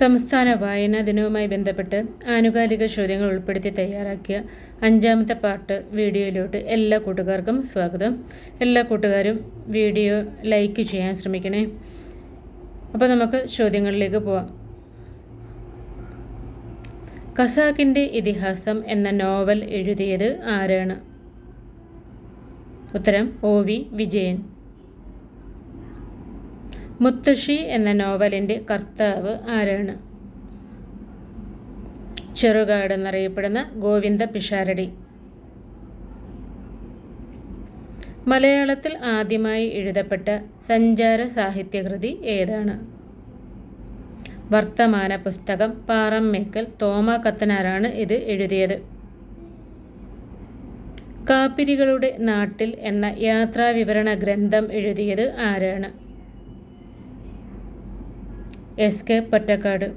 സംസ്ഥാന വായനാ ദിനവുമായി ബന്ധപ്പെട്ട് ആനുകാലിക ചോദ്യങ്ങൾ ഉൾപ്പെടുത്തി തയ്യാറാക്കിയ അഞ്ചാമത്തെ പാർട്ട് വീഡിയോയിലോട്ട് എല്ലാ കൂട്ടുകാർക്കും സ്വാഗതം. എല്ലാ കൂട്ടുകാരും വീഡിയോ ലൈക്ക് ചെയ്യാൻ ശ്രമിക്കണേ. അപ്പോൾ നമുക്ക് ചോദ്യങ്ങളിലേക്ക് പോവാം. കസാക്കിന്റെ ഇതിഹാസം എന്ന നോവൽ എഴുതിയത് ആരാണ്? ഉത്തരം ഒ വി വിജയൻ. മുത്തശ്ശി എന്ന നോവലിന്റെ കർത്താവ് ആരാണ്? ചെറുകാട് എന്നറിയപ്പെടുന്ന ഗോവിന്ദ പിഷാരടി. മലയാളത്തിൽ ആദ്യമായി എഴുതപ്പെട്ട സഞ്ചാര സാഹിത്യകൃതി ഏതാണ്? വർത്തമാന പുസ്തകം പാറമ്മേക്കൽ തോമ കത്തനാരാണ് ഇത് എഴുതിയത്. കാപ്പിരികളുടെ നാട്ടിൽ എന്ന യാത്രാവിവരണ ഗ്രന്ഥം എഴുതിയത് ആരാണ്? S K Pottekkatt.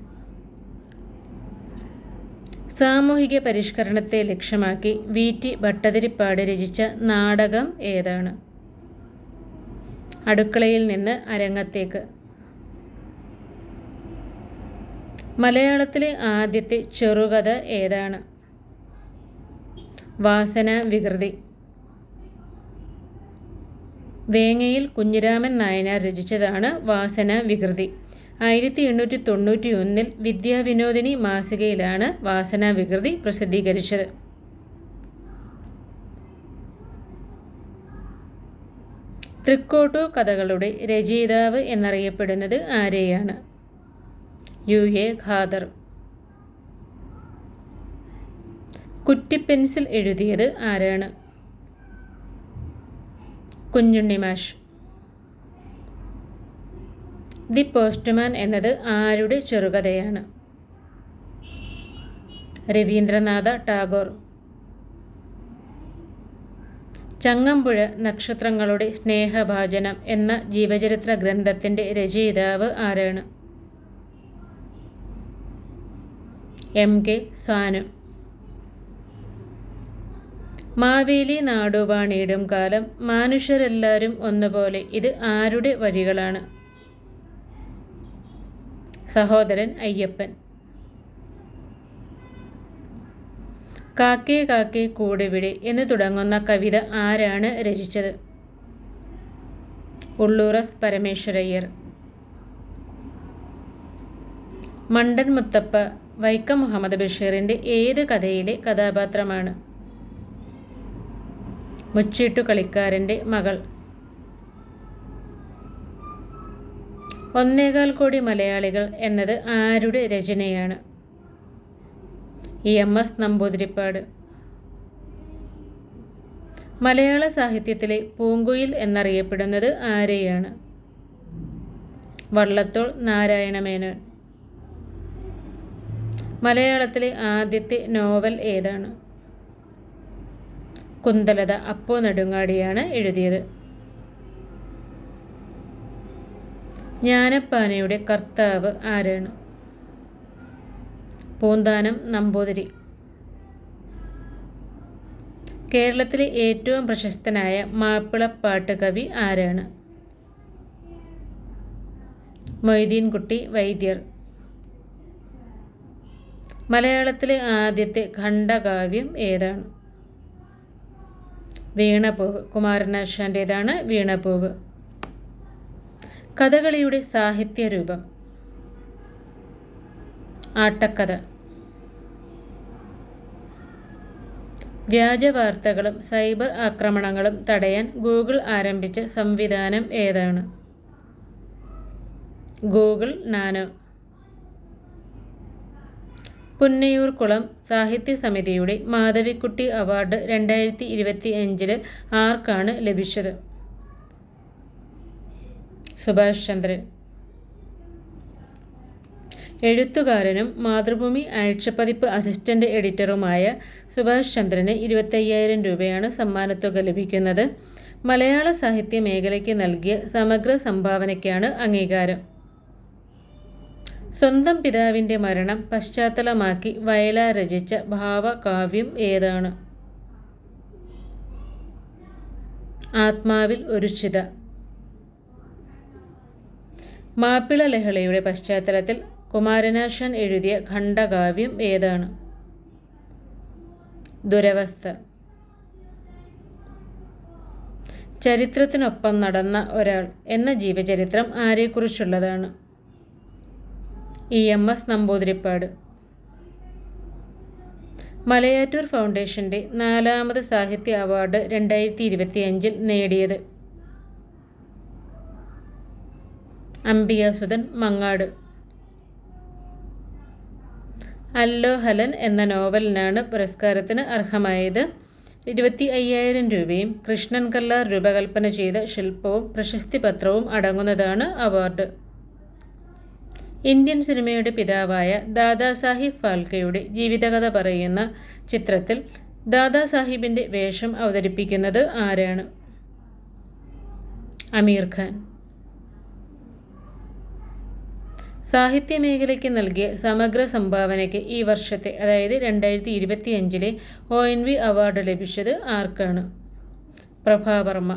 സാമൂഹിക പരിഷ്കരണത്തെ ലക്ഷ്യമാക്കി വി ടി ഭട്ടതിരിപ്പാട് രചിച്ച നാടകം ഏതാണ്? അടുക്കളയിൽ നിന്ന് അരങ്ങത്തേക്ക്. മലയാളത്തിലെ ആദ്യത്തെ ചെറുകഥ ഏതാണ്? വാസന വികൃതി. വേങ്ങയിൽ കുഞ്ഞിരാമൻ നായനാർ രചിച്ചതാണ് വാസന വികൃതി. ആയിരത്തി എണ്ണൂറ്റി തൊണ്ണൂറ്റി ഒന്നിൽ വിദ്യാവിനോദിനി മാസികയിലാണ് വാസന വികൃതി പ്രസിദ്ധീകരിച്ചത്. തൃക്കോട്ടു കഥകളുടെ രചയിതാവ് എന്നറിയപ്പെടുന്നത് ആരെയാണ്? യു. എ. ഖാദർ. കുറ്റിപ്പെൻസിൽ എഴുതിയത് ആരാണ്? കുഞ്ഞുണ്ണിമാഷ് ദി പോസ്റ്റ്മാൻ എന്നത് ആരുടെ ചെറുകഥയാണ്? രവീന്ദ്രനാഥ ടാഗോർ. ചങ്ങമ്പുഴ നക്ഷത്രങ്ങളുടെ സ്നേഹഭാജനം എന്ന ജീവചരിത്ര ഗ്രന്ഥത്തിന്റെ രചയിതാവ് ആരാണ്? M K Sanu. മാവേലി നാടുവാണിയിടും കാലം മനുഷ്യരെല്ലാവരും ഒന്നുപോലെ ഇത് ആരുടെ വരികളാണ്? സഹോദരൻ അയ്യപ്പൻ. കാക്കേ കാക്കേ കൂടെവിടെ എന്ന് തുടങ്ങുന്ന കവിത ആരാണ് രചിച്ചത്? ഉള്ളൂറസ് പരമേശ്വരയ്യർ. മണ്ടൻ മുത്തപ്പ വൈക്കം മുഹമ്മദ് ബഷീറിന്റെ ഏത് കഥയിലെ കഥാപാത്രമാണ്? മുച്ചീട്ടു കളിക്കാരന്റെ മകൾ. ഒന്നേകാൽ കോടി മലയാളികൾ എന്നത് ആരുടെ രചനയാണ്? E M S Namboodiripad. മലയാള സാഹിത്യത്തിലെ പൂങ്കുയിൽ എന്നറിയപ്പെടുന്നത് ആരെയാണ്? വള്ളത്തോൾ നാരായണമേനോൻ. മലയാളത്തിലെ ആദ്യത്തെ നോവൽ ഏതാണ്? കുന്തലത അപ്പോ നെടുങ്ങാടിയാണ് എഴുതിയത്. ജ്ഞാനപ്പാനയുടെ കർത്താവ് ആരാണ്? പൂന്താനം നമ്പൂതിരി. കേരളത്തിലെ ഏറ്റവും പ്രശസ്തനായ മാപ്പിളപ്പാട്ട് കവി ആരാണ്? മൊയ്തീൻകുട്ടി വൈദ്യർ. മലയാളത്തിലെ ആദ്യത്തെ ഖണ്ഡകാവ്യം ഏതാണ്? വീണപൂവ്. കുമാരനാശാന്റേതാണ് വീണപൂവ്. കഥകളിയുടെ സാഹിത്യരൂപം. ആട്ടക്കഥ. വ്യാജ വാർത്തകളും സൈബർ ആക്രമണങ്ങളും തടയാൻ ഗൂഗിൾ ആരംഭിച്ച സംവിധാനം ഏതാണ്? Google nano. പുന്നയൂർകുളം സാഹിത്യ സമിതിയുടെ മാധവിക്കുട്ടി അവാർഡ് രണ്ടായിരത്തി ഇരുപത്തി അഞ്ചിൽ ആർക്കാണ് ലഭിച്ചത്? സുഭാഷ് ചന്ദ്രൻ എഴുത്തുകാരനും മാതൃഭൂമി ആഴ്ചപ്പതിപ്പ് അസിസ്റ്റന്റ് എഡിറ്ററുമായ സുഭാഷ് ചന്ദ്രന് ഇരുപത്തയ്യായിരം രൂപയാണ് സമ്മാനത്തുക ലഭിക്കുന്നത്. മലയാള സാഹിത്യ മേഖലയ്ക്ക് നൽകിയ സമഗ്ര സംഭാവനയ്ക്കാണ് അംഗീകാരം. സ്വന്തം പിതാവിന്റെ മരണം പശ്ചാത്തലമാക്കി വയല രചിച്ച ഭാവകാവ്യം ഏതാണ്? ആത്മാവിൽ ഒരു ചിത. മാപ്പിള ലഹളയുടെ പശ്ചാത്തലത്തിൽ കുമാരനാശൻ എഴുതിയ ഖണ്ഡകാവ്യം ഏതാണ്? ദുരവസ്ഥ. ചരിത്രത്തിനൊപ്പം നടന്ന ഒരാൾ എന്ന ജീവചരിത്രം ആരെക്കുറിച്ചുള്ളതാണ്? E M S Namboodiripad. Malayattoor ഫൗണ്ടേഷന്റെ നാലാമത് സാഹിത്യ അവാർഡ് രണ്ടായിരത്തി ഇരുപത്തിയഞ്ചിൽ നേടിയത് അംബിയാസുധൻ മങ്ങാട്. അല്ലോ ഹലൻ എന്ന നോവലിനാണ് പുരസ്കാരത്തിന് അർഹമായത്. ഇരുപത്തി അയ്യായിരം രൂപയും കൃഷ്ണൻ കല്ലാർ രൂപകൽപ്പന ചെയ്ത ശില്പവും പ്രശസ്തി പത്രവും അടങ്ങുന്നതാണ് അവാർഡ്. ഇന്ത്യൻ സിനിമയുടെ പിതാവായ ദാദാസാഹിബ് ഫാൽക്കയുടെ ജീവിതകഥ പറയുന്ന ചിത്രത്തിൽ ദാദാസാഹിബിന്റെ വേഷം അവതരിപ്പിക്കുന്നത് ആരാണ്? അമീർ ഖാൻ. സാഹിത്യ മേഖലയ്ക്ക് നൽകിയ സമഗ്ര സംഭാവനയ്ക്ക് ഈ വർഷത്തെ അതായത് രണ്ടായിരത്തി ഇരുപത്തി അഞ്ചിലെ ഒ എൻ വി അവാർഡ് ലഭിച്ചത് ആർക്കാണ്? പ്രഭാവർമ്മ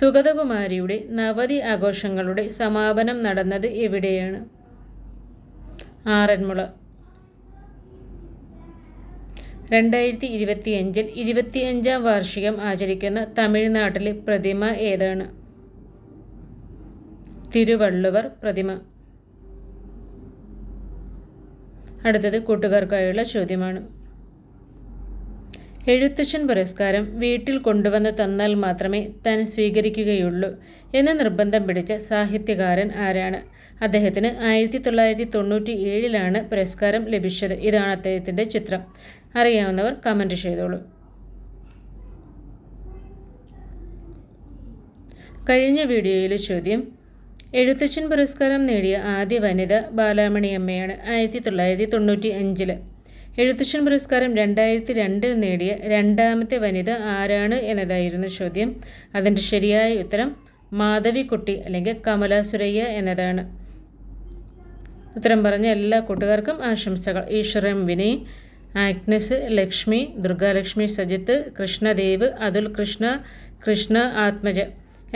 സുഗതകുമാരിയുടെ നവതി ആഘോഷങ്ങളുടെ സമാപനം നടന്നത് എവിടെയാണ്? ആറന്മുള. രണ്ടായിരത്തി ഇരുപത്തിയഞ്ചിൽ ഇരുപത്തിയഞ്ചാം വാർഷികം ആചരിക്കുന്ന തമിഴ്നാട്ടിലെ പ്രതിമ ഏതാണ്? തിരുവള്ളുവർ പ്രതിമ. അടുത്തത് കൂട്ടുകാർക്കായുള്ള ചോദ്യമാണ്. എഴുത്തച്ഛൻ പുരസ്കാരം വീട്ടിൽ കൊണ്ടുവന്ന് തന്നാൽ മാത്രമേ താൻ സ്വീകരിക്കുകയുള്ളൂ എന്ന് നിർബന്ധം പിടിച്ച സാഹിത്യകാരൻ ആരാണ്? അദ്ദേഹത്തിന് ആയിരത്തി തൊള്ളായിരത്തി തൊണ്ണൂറ്റി ഏഴിലാണ് പുരസ്കാരം ലഭിച്ചത്. ഇതാണ് അദ്ദേഹത്തിന്റെ ചിത്രം. അറിയാവുന്നവർ കമന്റ് ചെയ്തോളൂ. കഴിഞ്ഞ വീഡിയോയിലെ ചോദ്യം എഴുത്തച്ഛൻ പുരസ്കാരം നേടിയ ആദ്യ വനിത ബാലാമണിയമ്മയാണ് ആയിരത്തി തൊള്ളായിരത്തി തൊണ്ണൂറ്റി അഞ്ചിൽ എഴുത്തച്ഛൻ പുരസ്കാരം രണ്ടായിരത്തി രണ്ടിൽ നേടിയ രണ്ടാമത്തെ വനിത ആരാണ് എന്നതായിരുന്നു ചോദ്യം. അതിന്റെ ശരിയായ ഉത്തരം മാധവിക്കുട്ടി അല്ലെങ്കിൽ കമല സുരയ്യ എന്നതാണ്. ഉത്തരം പറഞ്ഞ എല്ലാ കൂട്ടുകാർക്കും ആശംസകൾ. ഈശ്വരം വിനയ് ആഗ്നസ് ലക്ഷ്മി ദുർഗാലക്ഷ്മി സജിത്ത് കൃഷ്ണദേവ് അതുൽ കൃഷ്ണ കൃഷ്ണ ആത്മജ.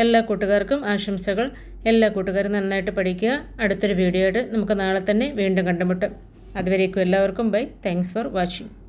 എല്ലാ കൂട്ടുകാർക്കും ആശംസകൾ. എല്ലാ കൂട്ടുകാരും നന്നായിട്ട് പഠിക്കുക. അടുത്തൊരു വീഡിയോ ആയിട്ട് നമുക്ക് നാളെ തന്നെ വീണ്ടും കണ്ടുമുട്ടാം. അതുവരേക്കും എല്ലാവർക്കും ബൈ. Thanks for watching